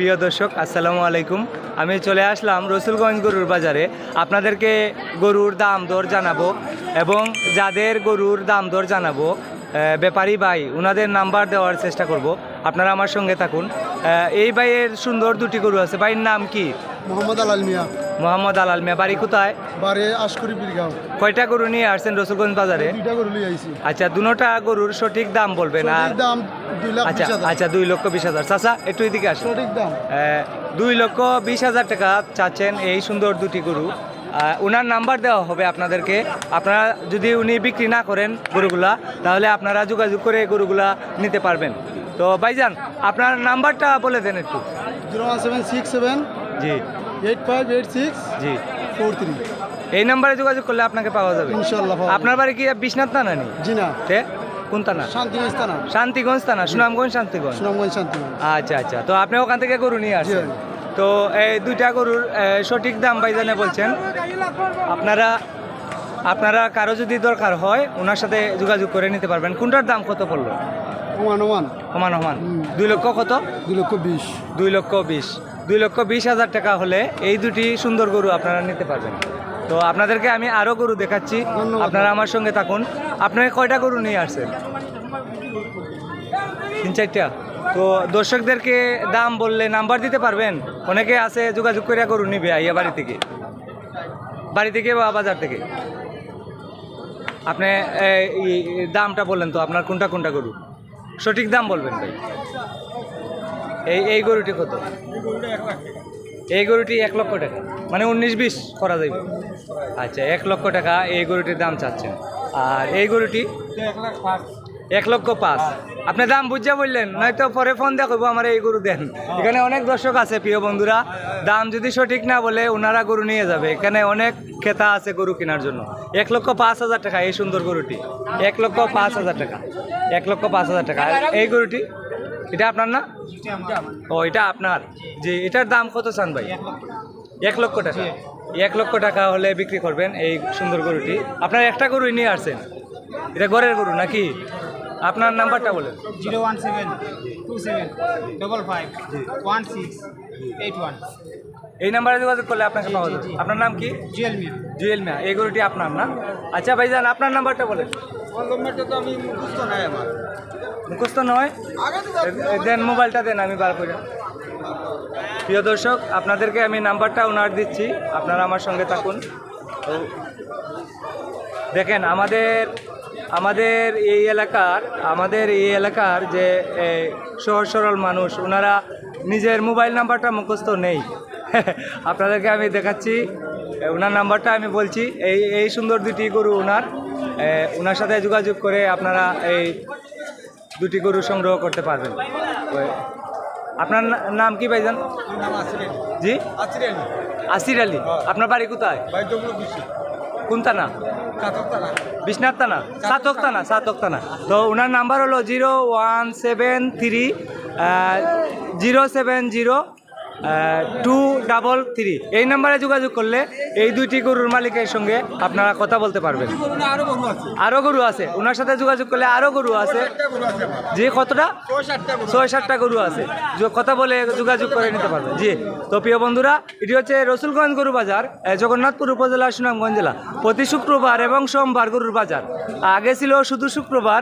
প্রিয় দর্শক, আসসালামু আলাইকুম। আমি চলে আসলাম রসুলগঞ্জ গরুর বাজারে। আপনাদেরকে গরুর দাম দর জানাব এবং যাদের গরুর দাম দর জানাব ব্যাপারী ভাই ওনাদের নাম্বার দেওয়ার চেষ্টা করব। আপনারা আমার সঙ্গে থাকুন। এই ভাইয়ের সুন্দর দুটি গরু আছে। ভাইয়ের নাম কি? মোহাম্মদ আলাল মিয়া। মোহাম্মদ আলাল মিয়া বাড়ি কোথায়? বারে আশকরি বিরগাঁও। কয়টা গরু নিয়ে আসছেন রসুলগঞ্জ বাজারে? দুইটা গরু লিয়ে আইছি। আচ্ছা দুটা গরুর সঠিক দাম বলবেন আর সঠিক দাম দুই লাখ আচ্ছা হাজার। আচ্ছা দুই লক্ষ বিশ হাজার। চাচা একটু এদিকে আসুন। সঠিক দাম। দুই লক্ষ বিশ হাজার টাকা চাচ্ছেন এই সুন্দর দুটি গরু। ওনার নাম্বার দেওয়া হবে আপনাদেরকে। আপনারা যদি উনি বিক্রি না করেন গরুগুলা তাহলে আপনারা যোগাযোগ করে গরুগুলা নিতে পারবেন। তো ভাইজান আপনার নাম্বারটা বলে দেন একটু। Zero one seven six seven জি। এইট ফাইভ এইট সিক্স জি। ফোর থ্রি এই নাম্বারে যোগাযোগ করলে আপনাকে পাওয়া যাবে। ইনশাল্লাহ আপনার বাড়ি কি বিশ্বনাথ থানা নেই জি না। কোন থানা? শান্তিগঞ্জ থানা। শান্তিগঞ্জ থানা সুনামগঞ্জ শান্তিগঞ্জ। সুনামগঞ্জ শান্তিগঞ্জ। আচ্ছা আচ্ছা। তো আপনি ওখান থেকে গরু নিয়ে আসছেন তো এই দুইটা গরুর সঠিক দাম ভাইজানে বলছেন। আপনারা আপনারা কারও যদি দরকার হয় ওনার সাথে যোগাযোগ করে নিতে পারবেন। কোনটার দাম কত পড়ল? ওমান ওমান। সমান সমান দুই লক্ষ কত? দুই লক্ষ বিশ। দুই লক্ষ বিশ। দুই লক্ষ বিশ হাজার টাকা হলে এই দুটি সুন্দর গরু আপনারা নিতে পারবেন। তো আপনাদেরকে আমি আরও গরু দেখাচ্ছি। আপনারা আমার সঙ্গে থাকুন। আপনারা কয়টা গরু নিয়ে আসছেন তিন চারটা? তো দর্শকদেরকে দাম বললে নাম্বার দিতে পারবেন? অনেকে আছে যোগাযোগ করে গরু নিবে আইয়া বাড়ি থেকে। বাড়ি থেকে বা বাজার থেকে। আপনি দামটা বললেন তো আপনার কোনটা কোনটা গরু? সঠিক দাম বলবেন ভাই। এই এই গরুটি কত? এই গরুটি এক লক্ষ টাকা। মানে উনিশ বিশ করা যাবে আচ্ছা এক লক্ষ টাকা এই গরুটির দাম চাচ্ছেন। আর এই গরুটি? এক লক্ষ পাঁচ। আপনি দাম বুঝে বললেন, নয়তো পরে ফোন দেখব আমার এই গরু দেন। এখানে অনেক দর্শক আছে, প্রিয় বন্ধুরা। দাম যদি সঠিক না বলে ওনারা গরু নিয়ে যাবে। এখানে অনেক খেতা আছে গরু কেনার জন্য। এক লক্ষ পাঁচ হাজার টাকা এই সুন্দর গরুটি। এক লক্ষ পাঁচ হাজার টাকা। এক লক্ষ পাঁচ হাজার টাকা। এই গরুটি? এটা আপনার না? ও এটা আপনার। যে এটার দাম কত চান ভাই? এক লক্ষ টাকা। এক লক্ষ টাকা হলে বিক্রি করবেন এই সুন্দর গরুটি। আপনার একটা গরুই নিয়ে আসছেন? এটা ঘরের গরু নাকি? আপনার নাম্বারটা বলেন। Zero one seven two seven double five one six eight one. এই নাম্বারে যোগাযোগ করলে আপনাকে পাওয়া যাবে। আপনার নাম কি? জুয়েল মিয়া। জুয়েল মিয়া। এই গরুটি আপনার না? আচ্ছা ভাইজান আপনার নাম্বারটা বলেন। নম্বরটা তো আমি মুখস্থ নাই আমার। মুখস্থ নয়? দেন মোবাইলটা দেন আমি বার করে। প্রিয় দর্শক আপনাদেরকে আমি নাম্বারটা ওনার দিচ্ছি। আপনারা আমার সঙ্গে থাকুন। তো দেখেন আমাদের আমাদের এই এলাকার আমাদের এই এলাকার যে সহজ সরল মানুষ ওনারা নিজের মোবাইল নাম্বারটা মুখস্থ নেই। আপনাদেরকে আমি দেখাচ্ছি ওনার নাম্বারটা আমি বলছি। এই এই সুন্দর দুটি গরু ওনার ওনার সাথে যোগাযোগ করে আপনারা এই দুটি গরু সংগ্রহ করতে পারবেন। আপনার নাম কি ভাইজান? জি? আসির আলী। আপনার বাড়ি কোথায়? কোন থানা? বিশ্বনাথ থানা? সাতক থানা। সাতক থানা। তো ওনার নাম্বার হলো zero one seven three zero seven zero two double three এই নাম্বারে যোগাযোগ করলে এই দুইটি গরুর মালিকের সঙ্গে আপনারা কথা বলতে পারবেন। আরও গরু আছে। আরও গরু আছে ওনার সাথে যোগাযোগ করলে আরও গরু আছে। যে কতটা? ছয় সাতটা গরু আছে। কথা বলে যোগাযোগ করে নিতে পারবেন। জি, তো প্রিয় বন্ধুরা, এটি হচ্ছে রসুলগঞ্জ গরু বাজার জগন্নাথপুর উপজেলা, সুনামগঞ্জ জেলা। প্রতি শুক্রবার এবং সোমবার গরুর বাজার। আগে ছিল শুধু শুক্রবার